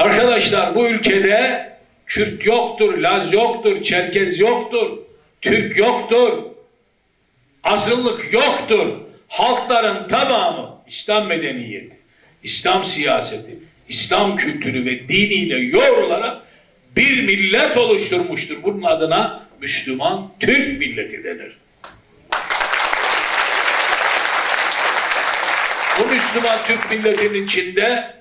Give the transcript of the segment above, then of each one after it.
Arkadaşlar bu ülkede Kürt yoktur, Laz yoktur, Çerkez yoktur, Türk yoktur, azınlık yoktur. Halkların tamamı İslam medeniyeti, İslam siyaseti, İslam kültürü ve diniyle yoğrularak bir millet oluşturmuştur. Bunun adına Müslüman Türk milleti denir. Bu Müslüman Türk milletinin içinde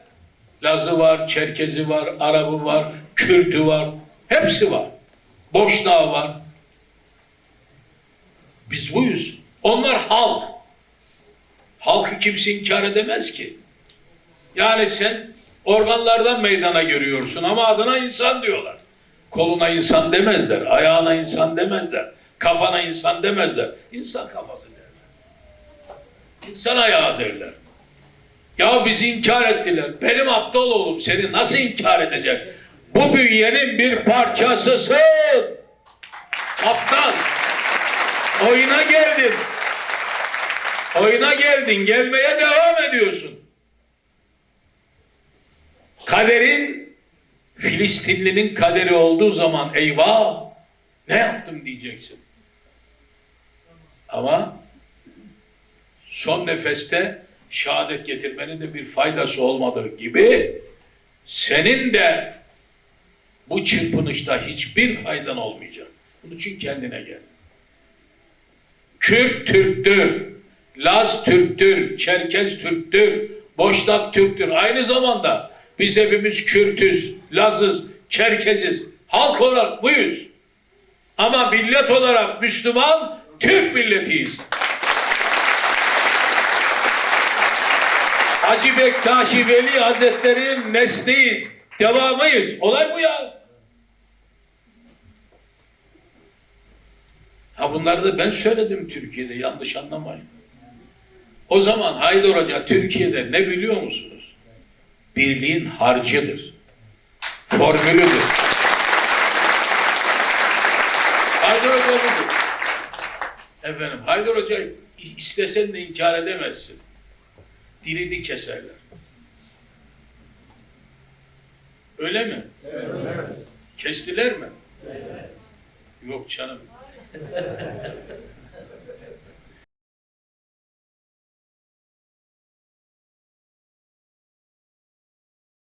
Lazı var, Çerkezi var, Arabı var, Kürtü var. Hepsi var. Boşnağı var. Biz buyuz. Onlar halk. Halkı kimse inkar edemez ki. Yani sen organlardan meydana görüyorsun ama adına insan diyorlar. Koluna insan demezler, ayağına insan demezler, kafana insan demezler. İnsan kafası derler. İnsan ayağı derler. Ya bizi inkar ettiler. Benim aptal oğlum seni nasıl inkar edecek? Bu bünyenin bir parçasısın. Aptal. Oyuna geldin. Oyuna geldin. Gelmeye devam ediyorsun. Kaderin Filistinlinin kaderi olduğu zaman eyvah ne yaptım diyeceksin. Ama son nefeste şehadet getirmenin de bir faydası olmadığı gibi senin de bu çırpınışta hiçbir faydan olmayacak. Bunun için kendine gel. Kürt Türktür, Laz Türktür, Çerkez Türktür, Boşnak Türktür. Aynı zamanda biz hepimiz Kürtüz, Lazız, Çerkeziz. Halk olarak buyuz. Ama millet olarak Müslüman Türk milletiyiz. Hacı Bektaşi Veli Hazretleri'nin nesliyiz. Devamıyız. Olay bu ya. Ha bunları da ben söyledim Türkiye'de. Yanlış anlamayın. O zaman Haydar Hoca Türkiye'de ne biliyor musunuz? Birliğin harcıdır. Formülüdür. Haydar Hoca budur. Efendim Haydar Hoca istesen de inkar edemezsin dilini keserler. Öyle mi? Kestiler mi? Yok canım.